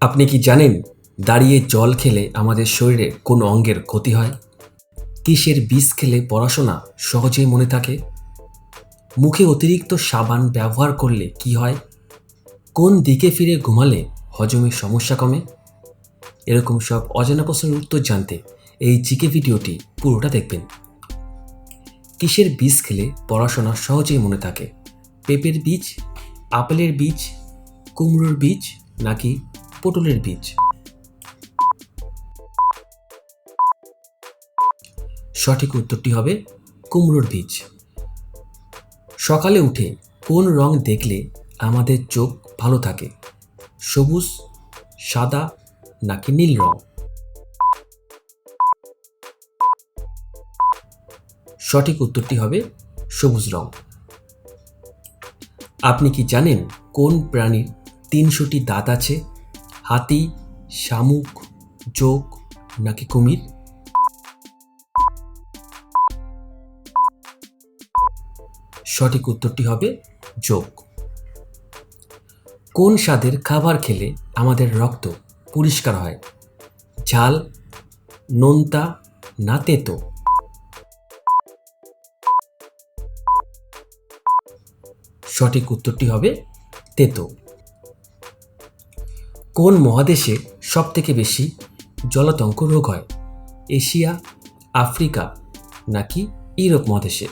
আপনি কি জানেন দাঁড়িয়ে জল খেলে আমাদের শরীরে কোন অঙ্গের ক্ষতি হয়? কিসের বিষ খেলে পড়াশোনা সহজেই মনে থাকে? মুখে অতিরিক্ত সাবান ব্যবহার করলে কি হয়? কোন দিকে ফিরে ঘুমালে হজমের সমস্যা কমে? এরকম সব অজানা প্রশ্নের উত্তর জানতে এই জিকে ভিডিওটি পুরোটা দেখবেন। কিসের বীজ খেলে পড়াশোনা সহজেই মনে থাকে? পেঁপের বীজ, আপেলের বীজ, কুমড়োর বীজ নাকি পটলের বীজ। সঠিক উত্তরটি হবে কুমড়োর বীজ। সকালে উঠে কোন রং দেখলে আমাদের চোখ ভালো থাকে? সবুজ, সাদা নাকি নীল রং? সঠিক উত্তরটি হবে সবুজ রং। আপনি কি জানেন কোন প্রাণীর তিনশোটি দাঁত আছে? হাতি, শামুক যোগ নাকি কুমির? সঠিক উত্তরটি হবে যোগ কোন স্বাদের খাবার খেলে আমাদের রক্ত পরিষ্কার হয়? ঝাল, নোনতা না তেতো? সঠিক উত্তরটি হবে তেতো। কোন মহাদেশে সবথেকে বেশি জলাতঙ্ক রোগ হয়? এশিয়া, আফ্রিকা নাকি ইউরোপ মহাদেশে?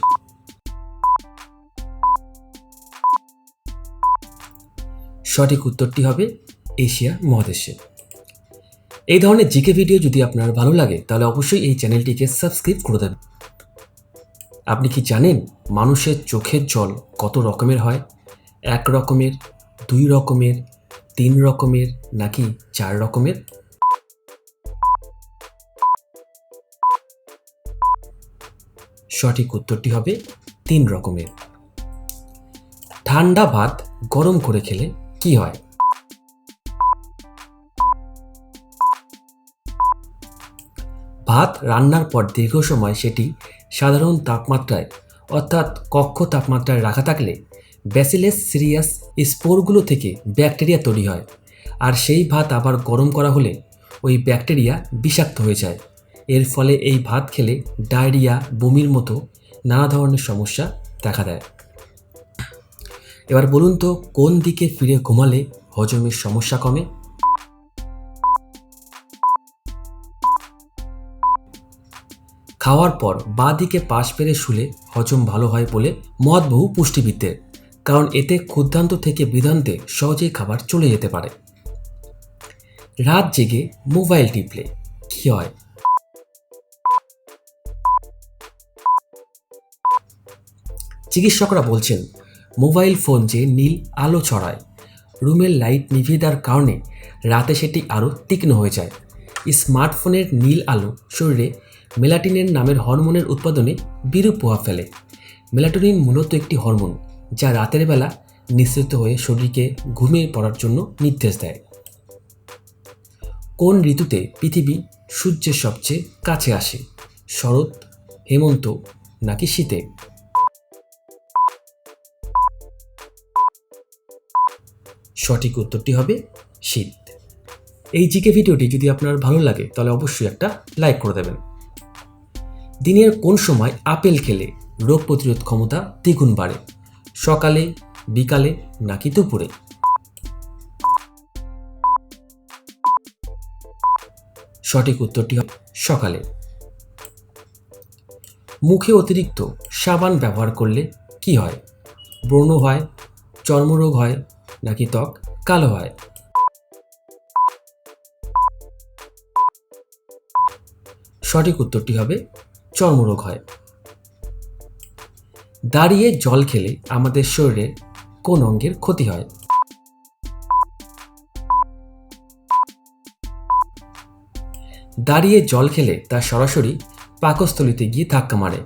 সঠিক উত্তরটি হবে এশিয়া মহাদেশে। এই ধরনের জিকে ভিডিও যদি আপনার ভালো লাগে, তাহলে অবশ্যই এই চ্যানেলটিকে সাবস্ক্রাইব করে দেবেন। আপনি কি জানেন মানুষের চোখের জল কত রকমের হয়? এক রকমের, দুই রকমের তিন রকমের নাকি চার রকমের? সঠিক উত্তরটি হবে তিন রকমের। ঠান্ডা ভাত গরম করে খেলে কি হয়? ভাত রান্নার পর দীর্ঘ সময় সেটি সাধারণ তাপমাত্রায়, অর্থাৎ কক্ষ তাপমাত্রায় রাখা থাকলে ব্যাসিলেস সিরিয়াস স্পোরগুলো থেকে ব্যাকটেরিয়া তৈরি হয়। আর সেই ভাত আবার গরম করা হলে ওই ব্যাকটেরিয়া বিষাক্ত হয়ে যায়। এর ফলে এই ভাত খেলে ডায়রিয়া বমির মতো নানা ধরনের সমস্যা দেখা দেয়। এবার বলুন তো, কোন দিকে ফিরে ঘুমালে হজমের সমস্যা কমে? খাওয়ার পর বাঁ দিকে পাশ পেরে শুলে হজম ভালো হয় বলে মত বহু পুষ্টিবিদদের। কারণ এতে ক্ষুদ্রান্ত থেকে বিধান্তে সহজেই খাবার চলে যেতে পারে। রাত জেগে মোবাইল টিপলে কি হয়? চিকিৎসকরা বলছেন, মোবাইল ফোন যে নীল আলো ছড়ায়, রুমের লাইট নিভিয়ে দেওয়ার কারণে রাতে সেটি আরও তীক্ষ্ণ হয়ে যায়। স্মার্টফোনের নীল আলো শরীরে মেলাটিনের নামের হরমোনের উৎপাদনে বিরূপ প্রভাব ফেলে। মেলাটোনিন মূলত একটি হরমোন। যা রাতের বেলা নিঃসৃত হয়ে শরীরকে ঘুমিয়ে পড়ার জন্য নির্দেশ দেয়। কোন ঋতুতে পৃথিবী সূর্যের সবচেয়ে কাছে আসে? শরৎ, হেমন্ত নাকি শীতে? সঠিক উত্তরটি হবে শীত। এই জিকে ভিডিওটি যদি আপনার ভালো লাগে, তাহলে অবশ্যই একটা লাইক করে দেবেন। দিনের কোন সময় আপেল খেলে রোগ প্রতিরোধ ক্ষমতা দ্বিগুণ বাড়ে? সকালে, বিকালে নাকি দুপুরে? সঠিক উত্তরটি হবে সকালে। মুখে অতিরিক্ত সাবান ব্যবহার করলে কি হয়? ব্রণ হয়, চর্মরোগ হয় নাকি ত্বক কালো হয়? সঠিক উত্তরটি হবে, চর্মরোগ হয়। দাঁড়িয়ে জল খেলে আমাদের শরীরে কোন অঙ্গের ক্ষতি হয়? দাঁড়িয়ে জল খেলে তা সরাসরি পাকস্থলিতে গিয়ে ধাক্কা মারে।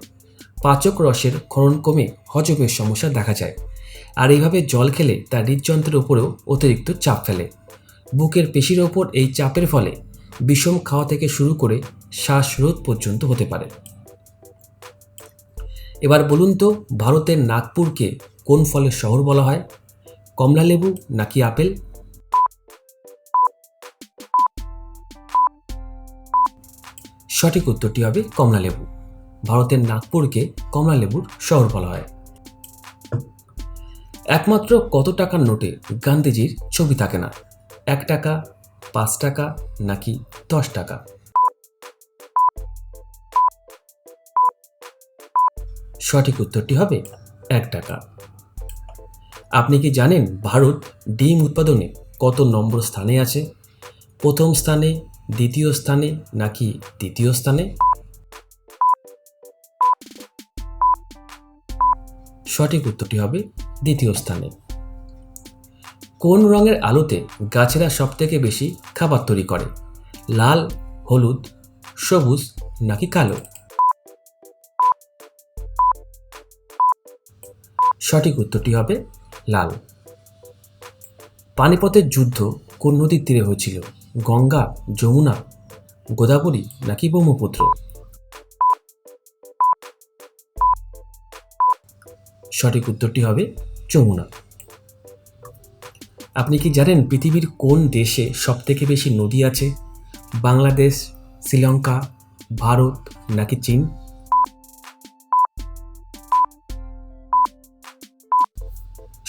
পাচক রসের ক্ষরণ কমে হজমের সমস্যা দেখা যায়। আর এইভাবে জল খেলে তা হৃদযন্ত্রের উপরেও অতিরিক্ত চাপ ফেলে। বুকের পেশির ওপর এই চাপের ফলে বিষম খাওয়া থেকে শুরু করে শ্বাসরোধ পর্যন্ত হতে পারে। এবার বলুন তো, ভারতের নাগপুরকে কোন ফলের শহর বলা হয়? কমলা লেবু নাকি আপেল? সঠিক উত্তরটি হবে কমলা লেবু। ভারতের নাগপুরকে কমলা লেবুর শহর বলা হয়। একমাত্র কত টাকার নোটে গান্ধীজির ছবি থাকে না? এক টাকা, পাঁচ টাকা নাকি দশ টাকা? সঠিক উত্তরটি হবে এক টাকা। আপনি কি জানেন ভারত ডিম উৎপাদনে কত নম্বর স্থানে আছে? প্রথম স্থানে, দ্বিতীয় স্থানে নাকি তৃতীয় স্থানে? সঠিক উত্তরটি হবে দ্বিতীয় স্থানে। কোন রঙের আলোতে গাছেরা সবথেকে বেশি খাবার তৈরি করে? লাল, হলুদ, সবুজ নাকি কালো? সঠিক উত্তরটি হবে লাল। পানিপথের যুদ্ধ কোন নদীর তীরে হয়েছিল? গঙ্গা, যমুনা, গোদাবরী নাকি ব্রহ্মপুত্র? সঠিক উত্তরটি হবে যমুনা। আপনি কি জানেন পৃথিবীর কোন দেশে সবথেকে বেশি নদী আছে? বাংলাদেশ, শ্রীলঙ্কা, ভারত নাকি চীন?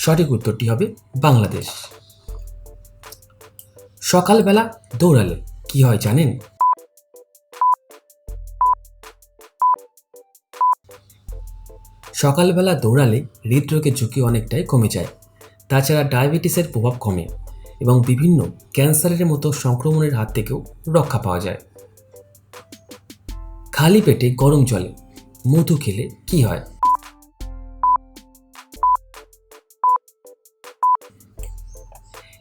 সঠিক উত্তরটি হবে বাংলাদেশ। সকালবেলা দৌড়ালে কি হয় জানেন? সকালবেলা দৌড়ালে হৃদরোগের ঝুঁকি অনেকটাই কমে যায়। তাছাড়া ডায়াবেটিসের প্রভাব কমে এবং বিভিন্ন ক্যান্সারের মতো সংক্রমণের হাত থেকেও রক্ষা পাওয়া যায়। খালি পেটে গরম জলে মধু খেলে কি হয়?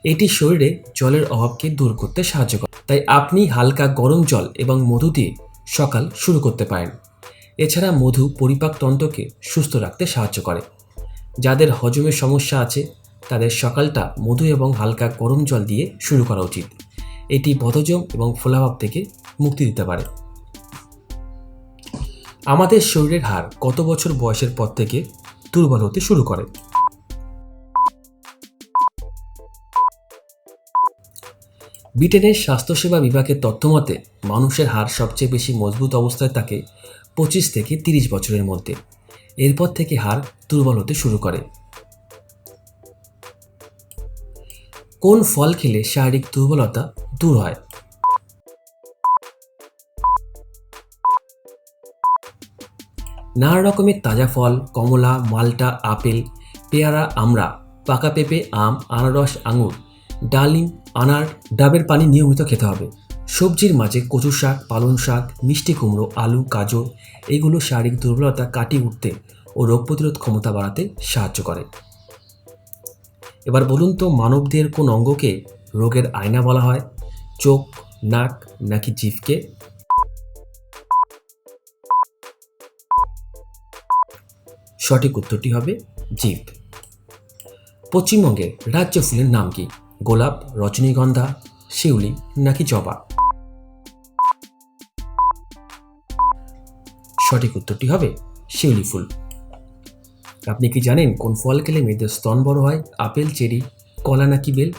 এটি শরীরে জলের অভাবকে দূর করতে সাহায্য করে। তাই আপনি হালকা গরম জল এবং মধু দিয়ে সকাল শুরু করতে পারেন। এছাড়া মধু পরিপাকতন্ত্রকে সুস্থ রাখতে সাহায্য করে। যাদের হজমের সমস্যা আছে, তাদের সকালটা মধু এবং হালকা গরম জল দিয়ে শুরু করা উচিত। এটি বদহজম এবং ফোলাভাব থেকে মুক্তি দিতে পারে। আমাদের শরীরের হাড় কত বছর বয়সের পর থেকে দুর্বল হতে শুরু করে? ব্রিটেনের স্বাস্থ্যসেবা বিভাগের তথ্যমতে, মানুষের হাড় সবচেয়ে বেশি মজবুত অবস্থায় থাকে পঁচিশ থেকে তিরিশ বছরের মধ্যে। এরপর থেকে হার দুর্বল হতে শুরু করে। কোন ফল খেলে শারীরিক দুর্বলতা দূর হয়? নানা রকমের তাজা ফল, কমলা, মালটা, আপেল, পেয়ারা, আমড়া, পাকা পেঁপে, আম, আনারস, আঙুর। ডালিম, আনার, ডাবের পানি নিয়মিত খেতে হবে। সবজির মাঝে কচু শাক, পালং শাক, মিষ্টি কুমড়ো, আলু, গাজর, এগুলো শারীরিক দুর্বলতা কাটিয়ে উঠতে ও রোগ প্রতিরোধ ক্ষমতা বাড়াতে সাহায্য করে। এবার বলুন তো, মানবদের কোন অঙ্গকে রোগের আয়না বলা হয়? চোখ, নাক নাকি জিভকে? সঠিক উত্তরটি হবে জিভ। পশ্চিমবঙ্গের রাজ্য ফুলের নাম কি? গোলাপ, রজনীগন্ধা, শিউলি, নাকি জবা? সঠিক উত্তরটি হবে শিউলি ফুল। আপনি কি জানেন কোন ফল খেলে মেয়েদের স্তন বড় হয়? আপেল, চেরি, কলা নাকি বেল?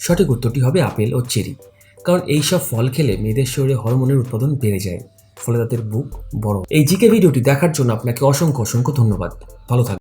সঠিক উত্তরটি হবে আপেল ও চেরি, কারণ এই সব ফল খেলে মেয়েদের শরীরে হরমোনের উৎপাদন বেড়ে যায়, ফলে তাদের বুক বড় এই জিকে ভিডিওটি দেখার জন্য আপনাকে অসংখ্য অসংখ্য ধন্যবাদ। ভালো থাকবেন।